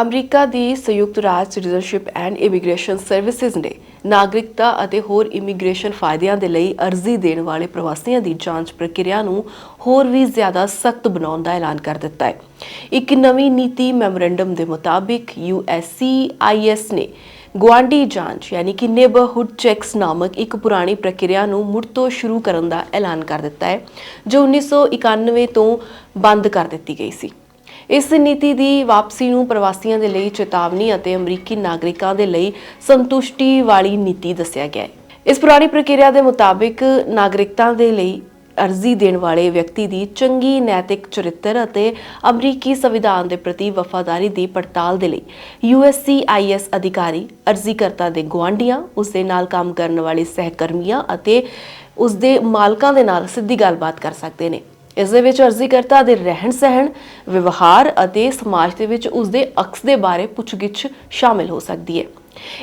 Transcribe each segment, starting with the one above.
America ਦੀ ਸੰਯੁਕਤ ਰਾਜ ਸਿਟੀਜ਼ਨਸ਼ਿਪ ਐਂਡ ਇਮੀਗ੍ਰੇਸ਼ਨ ਸਰਵਿਸਿਜ਼ ਨੇ ਨਾਗਰਿਕਤਾ ਅਤੇ ਹੋਰ ਇਮੀਗ੍ਰੇਸ਼ਨ ਫਾਇਦਿਆਂ ਦੇ ਲਈ ਅਰਜ਼ੀ ਦੇਣ ਵਾਲੇ ਪ੍ਰਵਾਸੀਆਂ ਦੀ ਜਾਂਚ ਪ੍ਰਕਿਰਿਆ ਨੂੰ ਹੋਰ ਵੀ ਜ਼ਿਆਦਾ ਸਖਤ ਬਣਾਉਣ ਦਾ ਐਲਾਨ ਕਰ ਦਿੱਤਾ ਹੈ। ਇੱਕ ਨਵੀਂ ਨੀਤੀ ਮੈਮੋਰੈਂਡਮ ਦੇ ਮੁਤਾਬਿਕ USCIS ਨੇ ਗੁਆਂਢੀ ਜਾਂਚ ਯਾਨੀ ਕਿ ਨੇਬਰਹੁੱਡ ਚੈਕਸ ਨਾਮਕ ਇੱਕ ਪੁਰਾਣੀ ਪ੍ਰਕਿਰਿਆ ਨੂੰ ਮੁੜ ਤੋਂ ਸ਼ੁਰੂ ਕਰਨ ਦਾ ਐਲਾਨ ਕਰ ਦਿੱਤਾ ਹੈ, ਜੋ 1991 ਤੋਂ ਬੰਦ ਕਰ ਦਿੱਤੀ ਗਈ ਸੀ। ਇਸ ਨੀਤੀ ਦੀ ਵਾਪਸੀ ਨੂੰ ਪ੍ਰਵਾਸੀਆਂ ਦੇ ਲਈ ਚੇਤਾਵਨੀ ਅਤੇ ਅਮਰੀਕੀ ਨਾਗਰਿਕਾਂ ਦੇ ਲਈ ਸੰਤੁਸ਼ਟੀ ਵਾਲੀ ਨੀਤੀ ਦੱਸਿਆ ਗਿਆ ਹੈ। ਇਸ ਪੁਰਾਣੀ ਪ੍ਰਕਿਰਿਆ ਦੇ ਮੁਤਾਬਿਕ ਨਾਗਰਿਕਤਾ ਦੇ ਲਈ ਅਰਜ਼ੀ ਦੇਣ ਵਾਲੇ ਵਿਅਕਤੀ ਦੀ ਚੰਗੀ ਨੈਤਿਕ ਚਰਿੱਤਰ ਅਤੇ ਅਮਰੀਕੀ ਸੰਵਿਧਾਨ ਦੇ ਪ੍ਰਤੀ ਵਫਾਦਾਰੀ ਦੀ ਪੜਤਾਲ ਦੇ ਲਈ USCIS ਅਧਿਕਾਰੀ ਅਰਜ਼ੀਕਰਤਾ ਦੇ ਗੁਆਂਢੀਆਂ ਉਸ ਦੇ ਨਾਲ ਕੰਮ ਕਰਨ ਵਾਲੇ ਸਹਿਕਰਮੀਆਂ ਅਤੇ ਉਸ ਦੇ ਮਾਲਕਾਂ ਦੇ ਨਾਲ ਸਿੱਧੀ ਗੱਲਬਾਤ ਕਰ ਸਕਦੇ ਨੇ। ਇਸ ਦੇ ਵਿੱਚ ਅਰਜ਼ੀਕਰਤਾ ਦੇ ਰਹਿਣ ਸਹਿਣ, ਵਿਵਹਾਰ ਅਤੇ ਸਮਾਜ ਦੇ ਵਿੱਚ ਉਸ ਦੇ ਅਕਸ ਦੇ ਬਾਰੇ ਪੁੱਛਗਿੱਛ ਸ਼ਾਮਿਲ ਹੋ ਸਕਦੀ ਹੈ।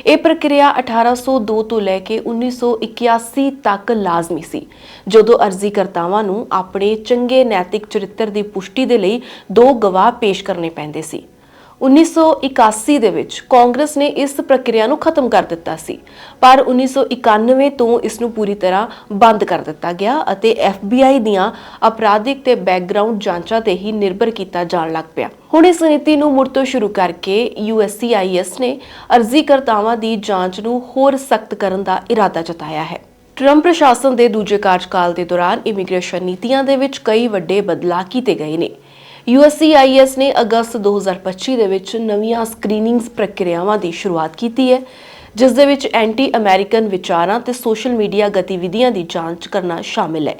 ਇਹ ਪ੍ਰਕਿਰਿਆ 1802 ਤੋਂ ਲੈ ਕੇ 1981 ਤੱਕ ਲਾਜ਼ਮੀ ਸੀ, ਜਦੋਂ ਅਰਜ਼ੀਕਰਤਾਵਾਂ ਨੂੰ ਆਪਣੇ ਚੰਗੇ ਨੈਤਿਕ ਚਰਿੱਤਰ ਦੀ ਪੁਸ਼ਟੀ ਦੇ ਲਈ ਦੋ ਗਵਾਹ ਪੇਸ਼ ਕਰਨੇ ਪੈਂਦੇ ਸੀ। 1981 ਦੇ ਵਿੱਚ ਕਾਂਗਰਸ ਨੇ ਇਸ ਪ੍ਰਕਿਰਿਆ ਨੂੰ ਖਤਮ ਕਰ ਦਿੱਤਾ ਸੀ। ਪਰ 1991 ਤੋਂ ਇਸ ਨੂੰ ਪੂਰੀ ਤਰ੍ਹਾਂ ਬੰਦ ਕਰ ਦਿੱਤਾ ਗਿਆ ਅਤੇ FBI ਦੀਆਂ ਅਪਰਾਧਿਕ ਤੇ ਬੈਕਗ੍ਰਾਉਂਡ ਜਾਂਚਾਂ ਤੇ ਹੀ ਨਿਰਭਰ ਕੀਤਾ ਜਾਣ ਲੱਗ ਪਿਆ। ਹੁਣ ਇਸ ਨੀਤੀ ਨੂੰ ਮੁੜ ਤੋਂ ਸ਼ੁਰੂ ਕਰਕੇ USCIS ਨੇ ਅਰਜ਼ੀਕਰਤਾਵਾਂ ਦੀ ਜਾਂਚ ਨੂੰ ਹੋਰ ਸਖਤ ਕਰਨ ਦਾ ਇਰਾਦਾ ਜਤਾਇਆ ਹੈ। ਟਰੰਪ ਪ੍ਰਸ਼ਾਸਨ ਦੇ ਦੂਜੇ ਕਾਰਜਕਾਲ ਦੇ ਦੌਰਾਨ ਇਮੀਗ੍ਰੇਸ਼ਨ ਨੀਤੀਆਂ ਦੇ ਵਿੱਚ ਕਈ ਵੱਡੇ ਬਦਲਾਅ ਕੀਤੇ ਗਏ ਨੇ। USCIS ਨੇ ਅਗਸਤ 2025 ਦੇ ਵਿੱਚ ਨਵੀਆਂ ਸਕਰੀਨਿੰਗਸ ਪ੍ਰਕਿਰਿਆਵਾਂ ਦੀ ਸ਼ੁਰੂਆਤ ਕੀਤੀ ਹੈ, ਜਿਸ ਦੇ ਵਿੱਚ ਐਂਟੀ ਅਮਰੀਕਨ ਵਿਚਾਰਾਂ ਤੇ ਸੋਸ਼ਲ ਮੀਡੀਆ ਗਤੀਵਿਧੀਆਂ ਦੀ ਜਾਂਚ ਕਰਨਾ ਸ਼ਾਮਿਲ ਹੈ।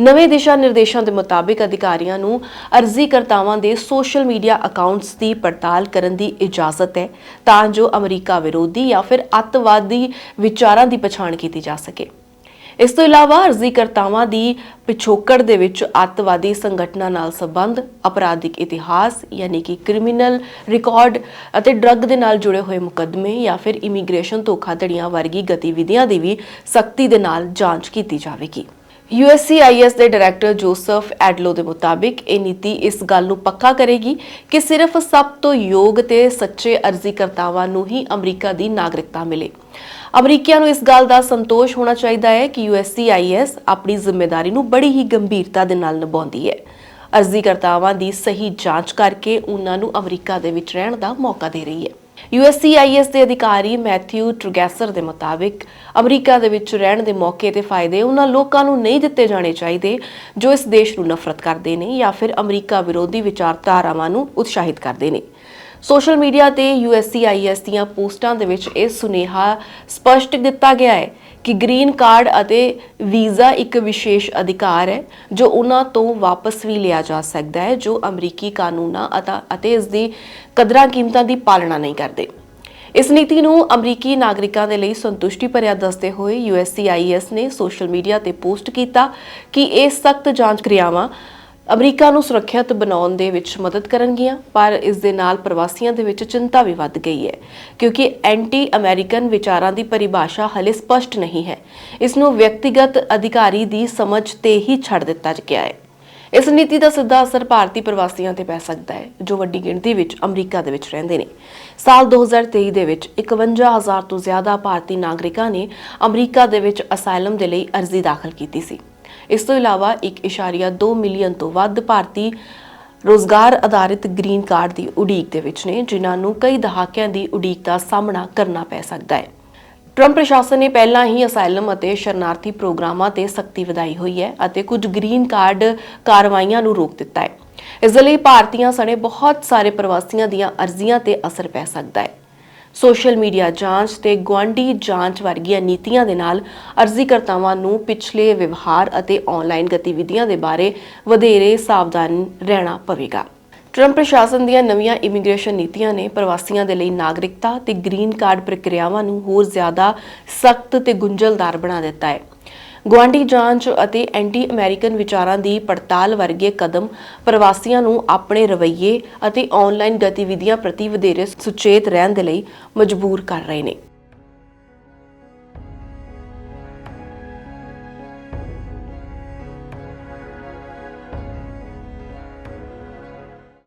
ਨਵੇਂ ਦਿਸ਼ਾ ਨਿਰਦੇਸ਼ਾਂ ਦੇ ਮੁਤਾਬਿਕ ਅਧਿਕਾਰੀਆਂ ਨੂੰ ਅਰਜ਼ੀਕਰਤਾਵਾਂ ਦੇ ਸੋਸ਼ਲ ਮੀਡੀਆ ਅਕਾਊਂਟਸ ਦੀ ਪੜਤਾਲ ਕਰਨ ਦੀ ਇਜਾਜ਼ਤ ਹੈ, ਤਾਂ ਜੋ ਅਮਰੀਕਾ ਵਿਰੋਧੀ ਜਾਂ ਫਿਰ ਅੱਤਵਾਦੀ ਵਿਚਾਰਾਂ ਦੀ ਪਛਾਣ ਕੀਤੀ ਜਾ ਸਕੇ। ਇਸ ਤੋਂ ਇਲਾਵਾ ਅਰਜ਼ੀਕਰਤਾਵਾਂ ਦੀ ਪਿਛੋਕੜ ਦੇ ਵਿੱਚ ਅੱਤਵਾਦੀ ਸੰਗਠਨਾਂ ਨਾਲ ਸੰਬੰਧ, ਅਪਰਾਧਿਕ ਇਤਿਹਾਸ, ਯਾਨੀ ਕਿ ਕ੍ਰਿਮੀਨਲ ਰਿਕਾਰਡ ਅਤੇ ਡਰੱਗ ਦੇ ਨਾਲ ਜੁੜੇ ਹੋਏ ਮੁਕੱਦਮੇ ਜਾਂ ਫਿਰ ਇਮੀਗ੍ਰੇਸ਼ਨ ਧੋਖਾਧੜੀਆਂ ਵਰਗੀ ਗਤੀਵਿਧੀਆਂ ਦੀ ਵੀ ਸਖਤੀ ਦੇ ਨਾਲ ਜਾਂਚ ਕੀਤੀ ਜਾਵੇਗੀ। USCIS ਦੇ ਡਾਇਰੈਕਟਰ ਜੋਸਫ ਐਡਲੋ ਦੇ ਮੁਤਾਬਿਕ ਇਹ ਨੀਤੀ ਇਸ ਗੱਲ ਨੂੰ ਪੱਕਾ ਕਰੇਗੀ ਕਿ ਸਿਰਫ ਸਭ ਤੋਂ ਯੋਗ ਤੇ ਸੱਚੇ ਅਰਜ਼ੀਕਰਤਾਵਾਂ ਨੂੰ ਹੀ ਅਮਰੀਕਾ ਦੀ ਨਾਗਰਿਕਤਾ ਮਿਲੇ। ਅਮਰੀਕੀਆਂ ਨੂੰ ਇਸ ਗੱਲ ਦਾ ਸੰਤੋਸ਼ ਹੋਣਾ ਚਾਹੀਦਾ ਹੈ ਕਿ USCIS ਆਪਣੀ ਜ਼ਿੰਮੇਵਾਰੀ ਨੂੰ ਬੜੀ ਹੀ ਗੰਭੀਰਤਾ ਦੇ ਨਾਲ ਨਿਭਾਉਂਦੀ ਹੈ। ਅਰਜ਼ੀਕਰਤਾਵਾਂ ਦੀ ਸਹੀ ਜਾਂਚ ਕਰਕੇ ਉਹਨਾਂ ਨੂੰ ਅਮਰੀਕਾ ਦੇ ਵਿੱਚ ਰਹਿਣ ਦਾ ਮੌਕਾ ਦੇ ਰਹੀ ਹੈ। USCIS ਦੇ ਅਧਿਕਾਰੀ ਮੈਥਿਊ ਟਰਗੈਸਰ ਦੇ ਮੁਤਾਬਿਕ ਅਮਰੀਕਾ ਦੇ ਵਿੱਚ ਰਹਿਣ ਦੇ ਮੌਕੇ ਤੇ ਫਾਇਦੇ ਉਹਨਾਂ ਲੋਕਾਂ ਨੂੰ ਨਹੀਂ ਦਿੱਤੇ ਜਾਣੇ ਚਾਹੀਦੇ ਜੋ ਇਸ ਦੇਸ਼ ਨੂੰ ਨਫ਼ਰਤ ਕਰਦੇ ਨੇ ਜਾਂ ਫਿਰ ਅਮਰੀਕਾ ਵਿਰੋਧੀ ਵਿਚਾਰਧਾਰਾਵਾਂ ਨੂੰ ਉਤਸ਼ਾਹਿਤ ਕਰਦੇ ਨੇ। ਸੋਸ਼ਲ ਮੀਡੀਆ ਤੇ USCIS ਦੀਆਂ ਪੋਸਟਾਂ ਦੇ ਵਿੱਚ ਇਹ ਸੁਨੇਹਾ ਸਪਸ਼ਟ ਦਿੱਤਾ ਗਿਆ ਹੈ ਕਿ ਗ੍ਰੀਨ ਕਾਰਡ ਅਤੇ ਵੀਜ਼ਾ ਇੱਕ ਵਿਸ਼ੇਸ਼ ਅਧਿਕਾਰ ਹੈ, ਜੋ ਉਹਨਾਂ ਤੋਂ ਵਾਪਸ ਵੀ ਲਿਆ ਜਾ ਸਕਦਾ ਹੈ, ਜੋ ਅਮਰੀਕੀ ਕਾਨੂੰਨਾਂ ਅਤੇ- ਅਤੇ ਇਸ ਦੀ ਕਦਰਾਂ ਕੀਮਤਾਂ ਦੀ ਪਾਲਣਾ ਨਹੀਂ ਕਰਦੇ। ਇਸ ਨੀਤੀ ਨੂੰ ਅਮਰੀਕੀ ਨਾਗਰਿਕਾਂ ਦੇ ਲਈ ਸੰਤੁਸ਼ਟੀ ਭਰਿਆ ਦੱਸਦੇ ਹੋਏ USCIS ਨੇ ਸੋਸ਼ਲ ਮੀਡੀਆ ਤੇ ਪੋਸਟ ਕੀਤਾ ਕਿ ਇਹ ਸਖਤ ਜਾਂਚ ਕਿਰਿਆਵਾਂ ਅਮਰੀਕਾ ਨੂੰ ਸੁਰੱਖਿਅਤ ਬਣਾਉਣ ਦੇ ਵਿੱਚ ਮਦਦ ਕਰਨਗੀਆਂ, ਪਰ ਇਸ ਦੇ ਨਾਲ ਪ੍ਰਵਾਸੀਆਂ ਦੇ ਵਿੱਚ ਚਿੰਤਾ ਵੀ ਵੱਧ ਗਈ ਹੈ, ਕਿਉਂਕਿ ਐਂਟੀ ਅਮਰੀਕਨ ਵਿਚਾਰਾਂ ਦੀ ਪਰਿਭਾਸ਼ਾ ਹਲੇ ਸਪਸ਼ਟ ਨਹੀਂ ਹੈ। ਇਸ ਨੂੰ ਵਿਅਕਤੀਗਤ ਅਧਿਕਾਰੀ ਦੀ ਸਮਝ ਤੇ ਹੀ ਛੱਡ ਦਿੱਤਾ ਗਿਆ ਹੈ। ਇਸ ਨੀਤੀ ਦਾ ਸਿੱਧਾ ਅਸਰ ਭਾਰਤੀ ਪ੍ਰਵਾਸੀਆਂ ਤੇ ਪੈ ਸਕਦਾ ਹੈ, ਜੋ ਵੱਡੀ ਗਿਣਤੀ ਵਿੱਚ ਅਮਰੀਕਾ ਦੇ ਵਿੱਚ ਰਹਿੰਦੇ ਨੇ। ਸਾਲ 2023 ਦੇ ਵਿੱਚ 51000 ਤੋਂ ਜ਼ਿਆਦਾ ਭਾਰਤੀ ਨਾਗਰਿਕਾਂ ਨੇ ਅਮਰੀਕਾ ਦੇ ਵਿੱਚ ਅਸਾਈਲਮ ਦੇ ਲਈ ਅਰਜ਼ੀ ਦਾਖਲ ਕੀਤੀ ਸੀ। ਇਸ ਤੋਂ ਇਲਾਵਾ 1.2 ਮਿਲੀਅਨ ਤੋਂ ਵੱਧ ਭਾਰਤੀ ਰੋਜ਼ਗਾਰ ਆਧਾਰਿਤ ਗ੍ਰੀਨ ਕਾਰਡ ਦੀ ਉਡੀਕ ਦੇ ਵਿੱਚ ਨੇ, ਜਿਨ੍ਹਾਂ ਨੂੰ ਕਈ ਦਹਾਕਿਆਂ ਦੀ ਉਡੀਕ ਦਾ ਸਾਹਮਣਾ ਕਰਨਾ ਪੈ ਸਕਦਾ ਹੈ। ਟਰੰਪ ਪ੍ਰਸ਼ਾਸਨ ਨੇ ਪਹਿਲਾਂ ਹੀ ਅਸਾਈਲਮ ਅਤੇ ਸ਼ਰਨਾਰਥੀ ਪ੍ਰੋਗਰਾਮਾਂ ਤੇ ਸਖਤੀ ਵਧਾਈ ਹੋਈ ਹੈ ਅਤੇ ਕੁਝ ਗ੍ਰੀਨ ਕਾਰਡ ਕਾਰਵਾਈਆਂ ਨੂੰ ਰੋਕ ਦਿੱਤਾ ਹੈ। ਇਸ ਲਈ ਭਾਰਤੀਆਂ ਸਣੇ ਬਹੁਤ ਸਾਰੇ ਪ੍ਰਵਾਸੀਆਂ ਦੀਆਂ ਅਰਜ਼ੀਆਂ ਤੇ ਅਸਰ ਪੈ ਸਕਦਾ ਹੈ। ਸੋਸ਼ਲ ਮੀਡੀਆ ਜਾਂਚ ਤੇ ਗੁਆਂਢੀ ਜਾਂਚ ਵਰਗੀਆਂ ਨੀਤੀਆਂ ਦੇ ਨਾਲ ਅਰਜ਼ੀਕਰਤਾਵਾਂ ਨੂੰ ਪਿਛਲੇ ਵਿਵਹਾਰ ਅਤੇ ਆਨਲਾਈਨ ਗਤੀਵਿਧੀਆਂ ਦੇ ਬਾਰੇ ਵਧੇਰੇ ਸਾਵਧਾਨ ਰਹਿਣਾ ਪਵੇਗਾ। ਟਰੰਪ ਪ੍ਰਸ਼ਾਸਨ ਦੀਆਂ ਨਵੀਆਂ ਇਮੀਗ੍ਰੇਸ਼ਨ ਨੀਤੀਆਂ ਨੇ ਪ੍ਰਵਾਸੀਆਂ ਦੇ ਲਈ ਨਾਗਰਿਕਤਾ ਤੇ ਗ੍ਰੀਨ ਕਾਰਡ ਪ੍ਰਕਿਰਿਆਵਾਂ ਨੂੰ ਹੋਰ ਜ਼ਿਆਦਾ ਸਖਤ ਤੇ ਗੁੰਝਲਦਾਰ ਬਣਾ ਦਿੱਤਾ ਹੈ। ਗੁਆਂਢੀ ਜਾਂਚ ਅਤੇ ਐਂਟੀ ਅਮਰੀਕਨ ਵਿਚਾਰਾਂ ਦੀ ਪੜਤਾਲ ਵਰਗੇ ਕਦਮ ਪ੍ਰਵਾਸੀਆਂ ਨੂੰ ਆਪਣੇ ਰਵੱਈਏ ਅਤੇ ਆਨਲਾਈਨ ਗਤੀਵਿਧੀਆਂ ਪ੍ਰਤੀ ਵਧੇਰੇ ਸੁਚੇਤ ਰਹਿਣ ਦੇ ਲਈ ਮਜਬੂਰ ਕਰ ਰਹੇ ਨੇ।